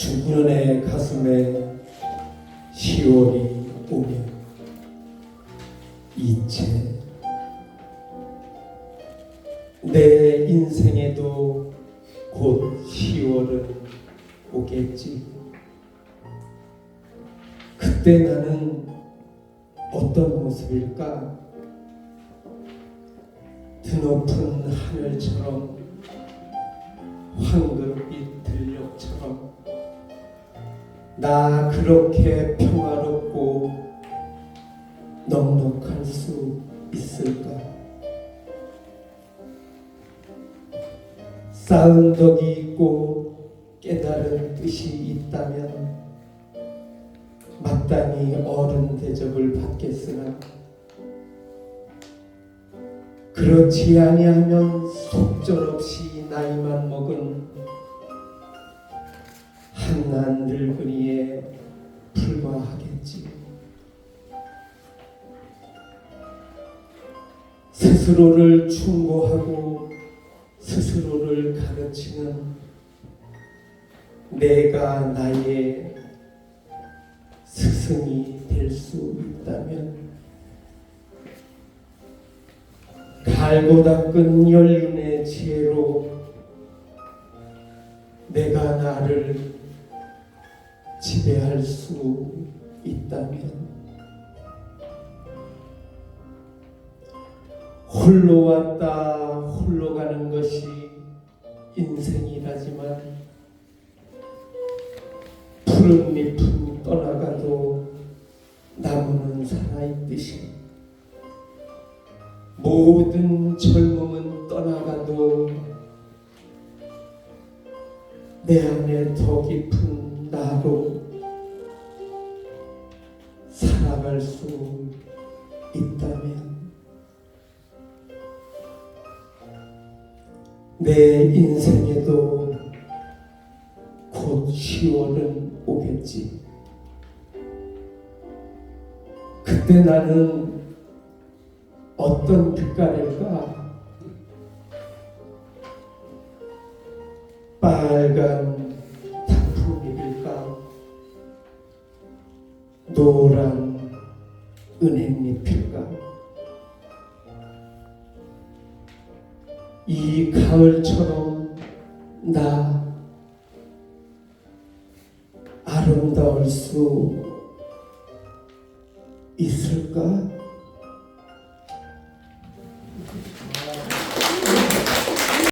중년의 가슴에 10월이 오면 이제 내 인생에도 곧 10월은 오겠지. 그때 나는 어떤 모습일까? 드높은 하늘처럼 황금 나 그렇게 평화롭고 넉넉할 수 있을까? 쌓은 덕이 있고 깨달은 뜻이 있다면 마땅히 어른 대접을 받겠으나 그렇지 아니하면 속절없이 나이만 먹은 한난 늙은이에 불과하겠지. 스스로를 충고하고 스스로를 가르치는 내가 나의 스승이 될 수 있다면 갈고 닦은 연륜의 지혜로 내가 나를 지배할 수 있다면 홀로 왔다 홀로 가는 것이 인생이라지만 푸른 잎은 떠나가도 나무는 살아있듯이 모든 젊음은 떠나가도 내 안에 더 깊은 나로 살아갈 수 있다면 내 인생에도 곧 10월은 오겠지. 그때 나는 어떤 빛깔일까? 빨간 단풍잎일까? 노란 은행잎일까? 이 가을처럼 나 아름다울 수 있을까?